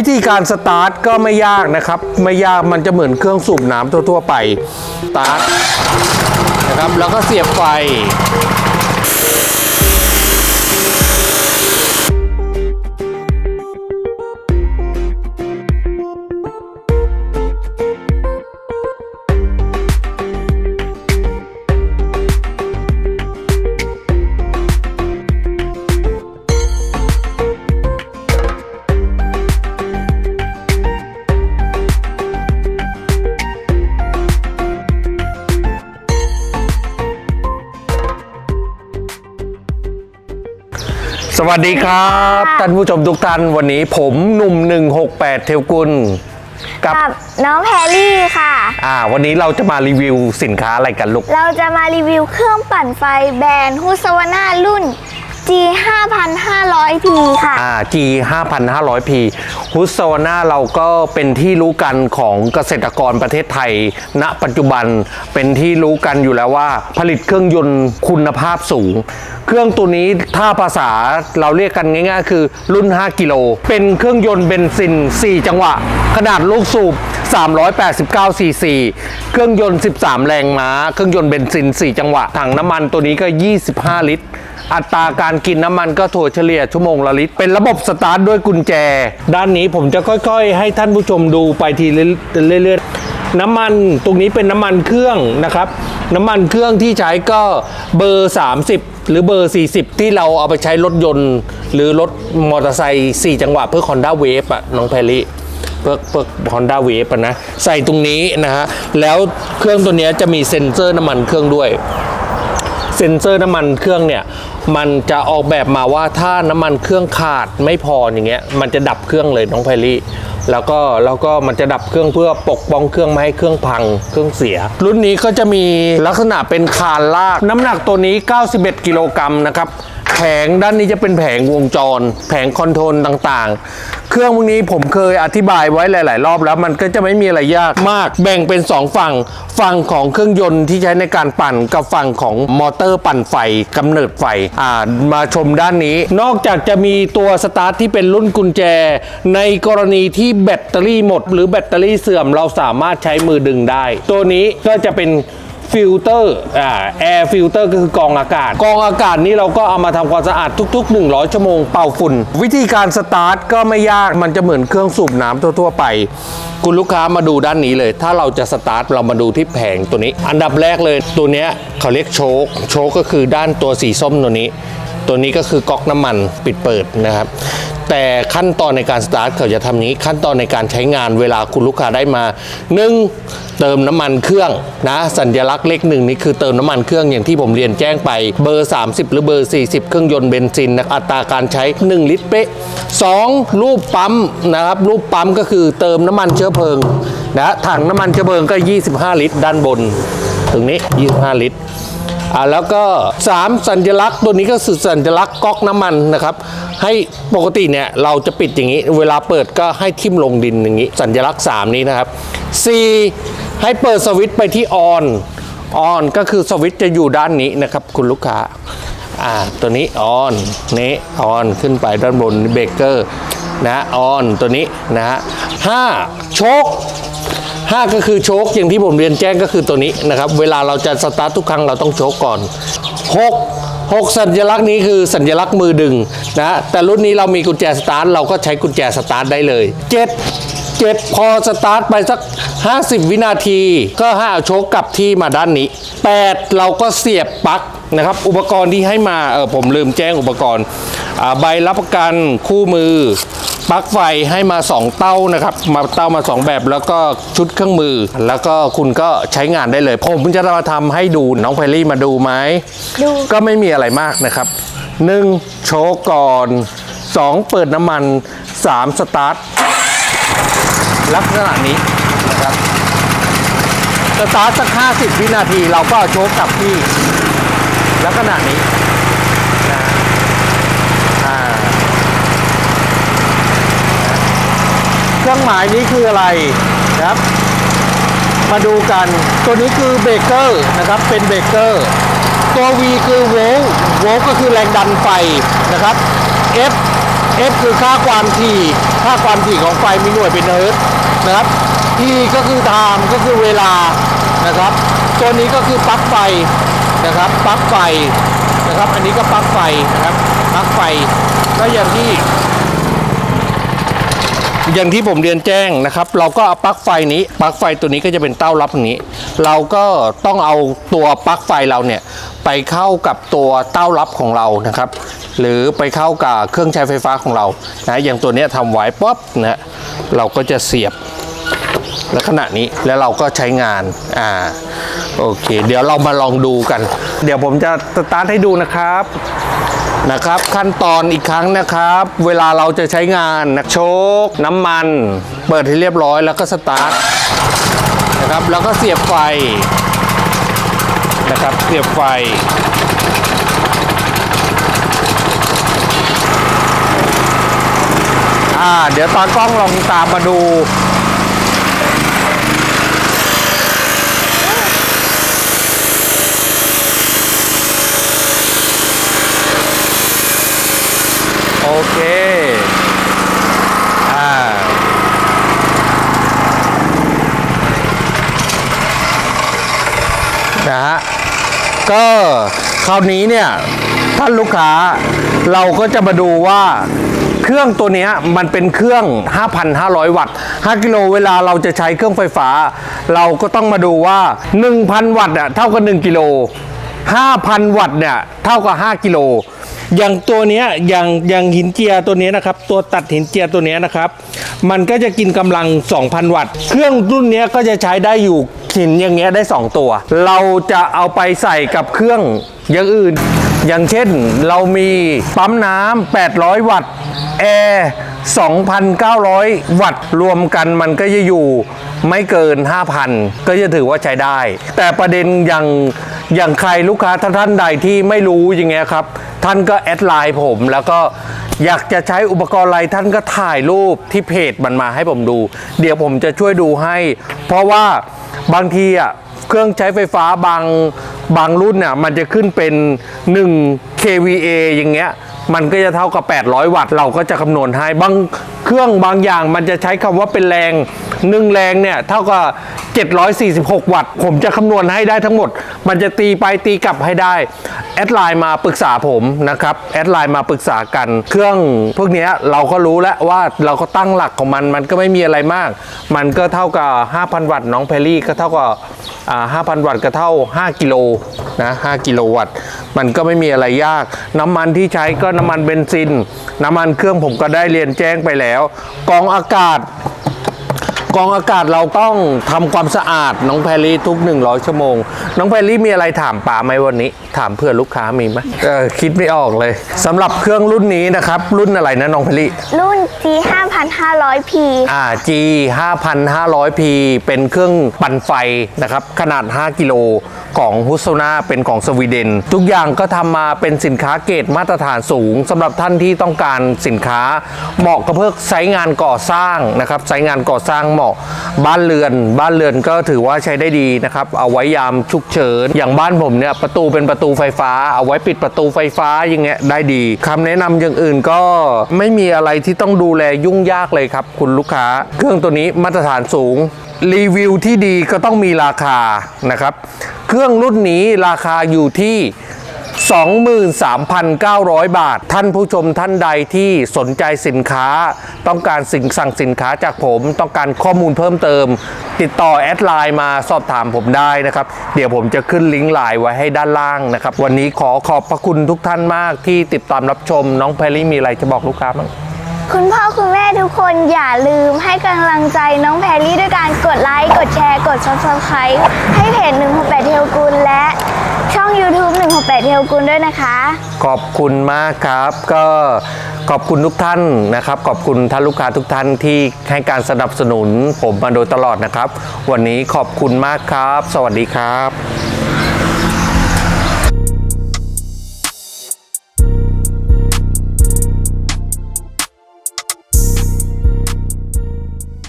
วิธีการสตาร์ทก็ไม่ยากนะครับ ไม่ยากมันจะเหมือนเครื่องสูบน้ำทั่ว ๆ ไปสตาร์ทนะครับ แล้วก็เสียบไฟ สวัสดีครับท่านผู้ชมทุกท่านวันนี้ผมหนุ่ม 168 เทวกุลกับกับน้องแพรรี่ค่ะ อ่า วันนี้เราจะมารีวิวสินค้าอะไรกันลูก เราจะมารีวิวเครื่องปั่นไฟแบรนด์ฮุสวาน่ารุ่น G 5500P ค่ะ อ่า G 5,500P ฮุสวาน่าเราก็เป็นที่รู้กันของเกษตรกรประเทศไทย ณ ปัจจุบันเป็นที่รู้กันอยู่แล้วว่า ผลิตเครื่องยนต์คุณภาพสูง เครื่องตัวนี้ถ้าภาษาเราเรียกกันง่ายๆ คือรุ่น 5 กิโล เป็นเครื่องยนต์เบนซิน 4 จังหวะ ขนาดลูกสูบ 389 ซีซี เครื่องยนต์ 13 แรงม้า เครื่องยนต์เบนซิน 4 จังหวะ ถังน้ำมันตัวนี้ก็ 25 ลิตร อัตราการกินน้ำมันก็ถั่วเฉลี่ยชั่วโมงละลิตร เป็นระบบสตาร์ทด้วยกุญแจ ด้านนี้ผมจะค่อยๆ ให้ท่านผู้ชมดูไปทีเรื่อยๆ น้ำมันตรงนี้เป็นน้ำมันเครื่องนะครับ น้ำมันเครื่องที่ใช้ก็เบอร์ 30 หรือเบอร์ 40 ที่เราเอาไปใช้รถยนต์ หรือรถมอเตอร์ไซค์4จังหวะเพื่อ Honda Wave อะน้องแพรรี่เพื่อเพื่อ Honda Wave อะนะ ใส่ตรงนี้นะฮะ แล้วเครื่องตัวนี้จะมีเซ็นเซอร์น้ำมันเครื่องด้วย เซ็นเซอร์น้ำมันเครื่องเนี่ย มันจะออกแบบมาว่าถ้าน้ำมันเครื่องขาดไม่พออย่างเงี้ยมันจะดับเครื่องเลยน้องไพลี่แล้วก็แล้วก็มันจะดับเครื่องเพื่อปกป้องเครื่องไม่ให้เครื่องพังเครื่องเสีย รุ่นนี้ก็จะมีลักษณะเป็นคานลาก น้ำหนักตัวนี้ 91 กิโลกรัมนะครับ แผงด้านนี้จะเป็นแผงวงจร แผงคอนโทรลต่างๆ เครื่องพวกนี้ผมเคยอธิบายไว้หลาย ๆ รอบแล้วมันก็จะไม่มีอะไรยากมาก แบ่งเป็น 2 ฝั่ง ฝั่งของเครื่องยนต์ที่ใช้ในการปั่นกับฝั่งของมอเตอร์ปั่นไฟกำเนิดไฟอ่ามาชมด้านนี้ นอกจากจะมีตัวสตาร์ทที่เป็นรุ่นกุญแจ ในกรณีที่แบตเตอรี่หมด หรือแบตเตอรี่เสื่อมเราสามารถใช้มือดึงได้ ตัวนี้ก็จะเป็น ฟิลเตอร์อ่าแอร์ฟิลเตอร์ก็คือกองอากาศ กองอากาศนี้เราก็เอามาทำความสะอาดทุก ๆ 100 ชั่วโมงเป่าฝุ่น วิธีการสตาร์ทก็ไม่ยากมันจะเหมือนเครื่องสูบน้ำทั่ว ๆ ไป คุณลูกค้ามาดูด้านนี้เลย ถ้าเราจะสตาร์ทเรามาดูที่แผงตัวนี้ อันดับแรกเลยตัวเนี้ยเขาเรียกโชคโชคก็คือด้านตัวสีส้มตัวนี้ ตัวนี้ก็คือก๊อกน้ำมันปิดเปิดนะครับ แต่ขั้นตอนในการสตาร์ทเขาจะทำนี้ขั้นตอนในการใช้งานเวลาคุณลูกค้าได้มา 1. เติมน้ำมันเครื่องนะสัญลักษณ์เลขหนึ่งนี่คือเติมน้ำมันเครื่องอย่างที่ผมเรียนแจ้งไปเบอร์ 30 หรือเบอร์ 40 เครื่องยนต์เบนซินนะอัตราการใช้ 1 ลิตรเป๊ะ 2. รูปปั๊มนะครับรูปปั๊มก็คือเติมน้ำมันเชื้อเพลิงนะถังน้ำมันเชื้อเพลิงก็ 25 ลิตร ด้านบน ตรงนี้ 25 ลิตร อ่าแล้วก็ 3 สัญลักษณ์ตัวนี้ก็คือสัญลักษณ์ก๊อกน้ำมันนะครับ ให้ปกติเนี่ยเราจะปิดอย่างนี้ เวลาเปิดก็ให้ทิ่มลงดินอย่างนี้ สัญลักษณ์ 3 นี้นะครับ 4 ให้เปิดสวิตช์ไปที่ออนออนก็คือสวิตช์จะอยู่ด้านนี้นะครับคุณลูกค้าอ่าตัวนี้ออนนี้ออนขึ้นไปด้านบนเบรกเกอร์นะออนตัวนี้นะฮะห้าโชค 5 ก็คือโชคอย่างที่ผมเรียนแจ้งก็คือตัวนี้นะครับ เวลาเราจะสตาร์ททุกครั้งเราต้องโชคก่อน 6 6 สัญลักษณ์นี้คือสัญลักษณ์มือดึงนะแต่รุ่นนี้เรามีกุญแจสตาร์ทเราก็ใช้กุญแจสตาร์ทได้เลย 7 7 พอสตาร์ทไปสัก 50 วินาที ก็ห้าโชคกลับที่มาด้านนี้ 8 เราก็เสียบปลั๊กนะครับ อุปกรณ์ที่ให้มาเออผมลืมแจ้งอุปกรณ์ใบรับประกันคู่มือ ปลั๊กไฟให้มา 2 เต้านะครับ มาเต้ามา 2 แบบแล้วก็ชุดเครื่องมือ แล้วก็คุณก็ใช้งานได้เลย ผมจะมาทำให้ดูน้องไพลี่มาดูไหมดูก็ไม่มีอะไรมากนะครับ 1. โชว์ก่อน 2. เปิดน้ำมัน 3. สตาร์ทลักษณะนี้นะครับสตาร์ทสัก 50 วินาที เราก็เอาโชว์กลับที่ลักษณะนี้นะอ่า เครื่องหมายนี้คืออะไรนะครับ มาดูกัน ตัวนี้คือเบเกอร์นะครับ เป็นเบเกอร์ ตัว V คือโวลต์โวลต์ก็คือแรงดันไฟนะครับ F F คือค่าความถี่ ค่าความถี่ของไฟมีหน่วยเป็นเฮิร์ตนะครับ T ก็คือ time ก็คือเวลานะครับ ตัวนี้ก็คือปลั๊กไฟนะครับ ปลั๊กไฟนะครับ อันนี้ก็ปลั๊กไฟนะครับ ปลั๊กไฟ ก็อย่างที่ อย่างที่ผมเรียนแจ้งนะครับ เราก็เอาปลั๊กไฟนี้ปลั๊กไฟตัวนี้ก็จะเป็นเต้ารับอย่างนี้ เราก็ต้องเอาตัวปลั๊กไฟเราเนี่ยไปเข้ากับตัวเต้ารับของเรานะครับ หรือไปเข้ากับเครื่องใช้ไฟฟ้าของเรานะอย่างตัวนี้ทำไว้ป๊อบนะเราก็จะเสียบลักษณะนี้แล้วเราก็ใช้งานอ่าโอเค เดี๋ยวเรามาลองดูกัน เดี๋ยวผมจะสตาร์ทให้ดูนะครับ นะครับ ขั้นตอนอีกครั้งนะครับ เวลาเราจะใช้งานนะโชคน้ำมัน เปิดให้เรียบร้อยแล้วก็สตาร์ทนะครับแล้วก็เสียบไฟนะครับเสียบไฟอ่าเดี๋ยวตากล้องลองตามมาดู เคอ่านะฮะก็คราวนี้เนี่ยท่านลูกค้าเราก็จะมาดูว่าเครื่องตัวนี้มันเป็นเครื่อง 5,500 วัตต์ 5 กิโลเวลาเราจะใช้เครื่องไฟฟ้า เราก็ต้องมาดูว่า 1,000 วัตต์อะเท่ากับ 1 กิโล 5,000 วัตต์เนี่ยเท่ากับ 5 กิโล อย่างตัวเนี้ยอย่างอย่างหินเจียตัวเนี้ยนะครับ ตัวตัดหินเจียตัวเนี้ยนะครับ มันก็จะกินกำลัง 2,000 วัตต์ เครื่องรุ่นเนี้ยก็จะใช้ได้อยู่หินอย่างเงี้ยได้ 2 ตัว เราจะเอาไปใส่กับเครื่องอย่างอื่น อย่างเช่นเรามีปั๊มน้ำ800 วัตต์ แอร์ 2,900 วัตต์ รวมกันมันก็จะอยู่ไม่เกิน 5,000 ก็จะถือว่าใช้ได้ แต่ประเด็นอย่างอย่างใครลูกค้าท่านใดที่ไม่รู้อย่างเงี้ยครับ ท่านก็แอดไลน์ผม แล้วก็อยากจะใช้อุปกรณ์อะไรท่านก็ถ่ายรูปที่เพจมันมาให้ผมดู เดี๋ยวผมจะช่วยดูให้ เพราะว่าบางทีอะเครื่องใช้ไฟฟ้าบางบางรุ่นเนี่ยมันจะขึ้นเป็น 1 kVA อย่างเงี้ยมันก็จะเท่ากับ 800 วัตต์ เราก็จะคำนวณให้ บางเครื่องบางอย่างมันจะใช้คำว่าเป็นแรง หนึ่งแรงเนี่ยเท่ากับ746 วัตต์ ผมจะคำนวณให้ได้ทั้งหมด มันจะตีไปตีกลับให้ได้ แอดไลน์มาปรึกษาผมนะครับ แอดไลน์มาปรึกษากัน เครื่องพวกนี้เราก็รู้แล้วว่าเราก็ตั้งหลักของมัน มันก็ไม่มีอะไรมาก มันก็เท่ากับ 5,000 วัตต์น้องเพลลี่ก็เท่ากับอ่า5,000 วัตต์ก็เท่า 5 กิโลนะ5กิโลวัตต์มันก็ไม่มีอะไรยาก น้ำมันที่ใช้ก็น้ำมันเบนซิน น้ำมันเครื่องผมก็ได้เรียนแจ้งไปแล้ว กองอากาศ กรองอากาศเราต้องทำความสะอาดน้องแพรรี่ทุก 100 ชั่วโมง น้องแพรรี่มีอะไรถามป๋าไหมวันนี้ ถามเพื่อลูกค้ามีไหมเออคิดไม่ออกเลยสำหรับเครื่องรุ่นนี้นะครับ รุ่นอะไรนะน้องแพรรี่ รุ่น G 5,500P อ่า G 5,500P เป็นเครื่องปั่นไฟนะครับ ขนาด 5 กิโล ของฮุสโซนาเป็นของสวีเดน ทุกอย่างก็ทำมาเป็นสินค้าเกรดมาตรฐานสูงสำหรับท่านที่ต้องการสินค้า เหมาะกับเพื่อไซต์งานก่อสร้างนะครับไซต์งานก่อสร้างเหมาะบ้านเรือน บ้านเรือนก็ถือว่าใช้ได้ดีนะครับเอาไว้ยามฉุกเฉินอย่างบ้านผมเนี่ยประตูเป็นประตูไฟฟ้า เอาไว้ปิดประตูไฟฟ้าอย่างเงี้ยได้ดีคำแนะนำอย่างอื่นก็ไม่มีอะไรที่ต้องดูแลยุ่งยากเลยครับ คุณลูกค้า เครื่องตัวนี้มาตรฐานสูง รีวิวที่ดีก็ต้องมีราคานะครับ เครื่องรุ่นนี้ราคาอยู่ที่ 23,900 บาท ท่านผู้ชมท่านใดที่สนใจสินค้า ต้องการสิ่งสั่งสินค้าจากผม ต้องการข้อมูลเพิ่มเติม ติดต่อแอดไลน์มาสอบถามผมได้นะครับ เดี๋ยวผมจะขึ้นลิงก์ไลน์ไว้ให้ด้านล่างนะครับ วันนี้ขอขอบพระคุณทุกท่านมากที่ติดตามรับชมน้องแพรรี่มีอะไรจะบอกลูกค้าบ้าง คุณพ่อคุณแม่ทุกคนอย่าลืมให้กำลังใจน้องแพรรี่ด้วยการกดไลค์ กดแชร์ กด subscribe ให้เพจ 168 เทลกุลและช่อง YouTube 168 เทลกุลด้วยนะคะ ขอบคุณมากครับ ก็ขอบคุณทุกท่านนะครับ ขอบคุณท่านลูกค้าทุกท่านที่ให้การสนับสนุนผมมาโดยตลอดนะครับ วันนี้ขอบคุณมากครับ สวัสดีครับ